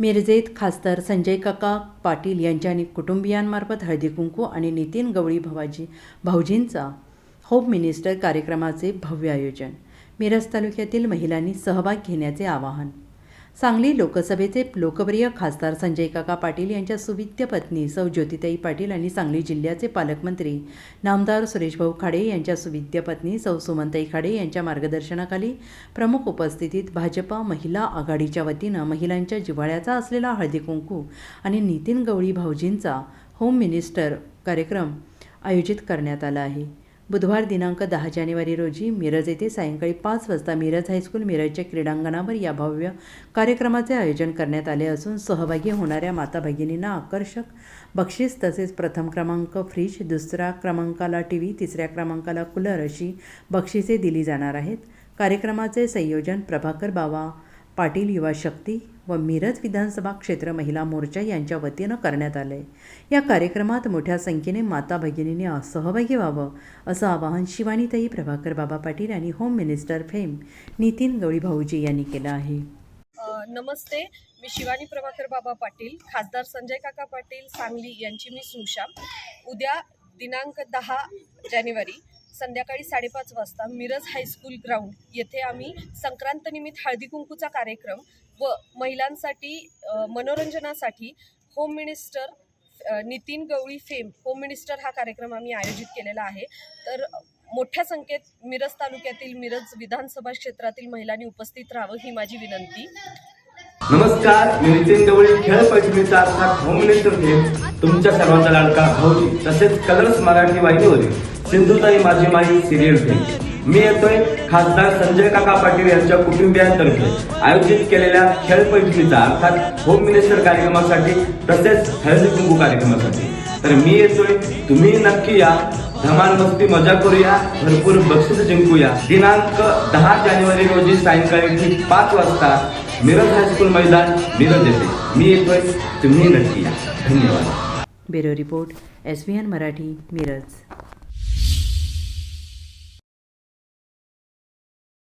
मिरजेत खासदार संजय काका पाटील यांच्या आणि कुटुंबियांमार्फत हळदी कुंकू आणि नितीन गवळी भावाजी भाऊजींचा होम मिनिस्टर कार्यक्रमाचे भव्य आयोजन. मिरज तालुक्यातील महिलांनी सहभाग घेण्याचे आवाहन. सांगली लोकसभेचे लोकप्रिय खासदार संजय काका पाटील यांच्या सुविद्य पत्नी सौ ज्योतिताई पाटील आणि सांगली जिल्ह्याचे पालकमंत्री नामदार सुरेशभाऊ खाडे यांच्या सुविद्य पत्नी सौ सुमंताई खाडे यांच्या मार्गदर्शनाखाली प्रमुख उपस्थितीत भाजपा महिला आघाडीच्या वतीनं महिलांच्या जिव्हाळ्याचा असलेला हळदी कुंकू आणि नितीन गवळी भाऊजींचा होम मिनिस्टर कार्यक्रम आयोजित करण्यात आला आहे. बुधवार दिनांक दहा जानेवारी रोजी मिरज येथे सायंकाळी पाच वाजता मिरज हायस्कूल मिरजच्या क्रीडांगणावर या भव्य कार्यक्रमाचे आयोजन करण्यात आले असून सहभागी होणाऱ्या माता भगिनींना आकर्षक बक्षीस तसेच प्रथम क्रमांक फ्रीज दुसऱ्या क्रमांकाला टी व्ही तिसऱ्या क्रमांकाला कूलर अशी बक्षिसे दिली जाणार आहेत. कार्यक्रमाचे संयोजन प्रभाकर बाबा पाटील युवा शक्ती व मिरज विधानसभा क्षेत्र महिला मोर्चा यांच्या वतीनं करण्यात आलं आहे या कार्यक्रमात मोठ्या संख्येने माता भगिनींनी सहभागी व्हावं असं आवाहन शिवानीताई प्रभाकर बाबा पाटील आणि होम मिनिस्टर फेम नितीन गवळीभाऊजी यांनी केलं आहे. नमस्ते. मी शिवानी प्रभाकर बाबा पाटील खासदार संजय काका पाटील सांगली यांची मी सुशा उद्या दिनांक दहा जानेवारी संध्याकाळी साडेपाच वाजता मिरज हायस्कूल ग्राउंड येथे आम्ही संक्रांतनिमित्त हळदी कुंकूचा कार्यक्रम व महिलांसाठी मनोरंजनासाठी home minister Nitin Gawali fame home minister हा कार्यक्रम आम्ही आयोजित केलेला आहे. तर मोठ्या संख्येत मिरज तालुक्यातील मिरज विधानसभा क्षेत्रातील महिलांनी उपस्थित राहावं ही माझी विनंती. नमस्कार मी नितीन गवळी खेळ पैठणीचा अर्थात होम मिनिस्टर फेम तुमच्या सर्वांचा लाडका भाऊजी तसेच कलर्स मराठी वाहिनीवरील सिंधुताई माझी माई सिरियल फेम मी येतोय खासदार संजय काका पाटील यांच्या कुटुंबियांतर्फे. आयोजित केलेल्या खेळ पैठणीचा अर्थात होम मिनिस्टर कार्यक्रमासाठी तसेच हळदी कुंकू कार्यक्रमासाठी. तर मी येतोय तुम्ही नक्की या. धमाल मस्ती मजा करूया. भरपूर बक्षीस जिंकूया. दिनांक दहा जानेवारी रोजी सायंकाळी ठीक पाच वाजता मिरज हायस्कूल मैदान मिरज येते मी येतोय तुम्ही नक्की या. धन्यवाद. Bureau report S V N Marathi Miraj.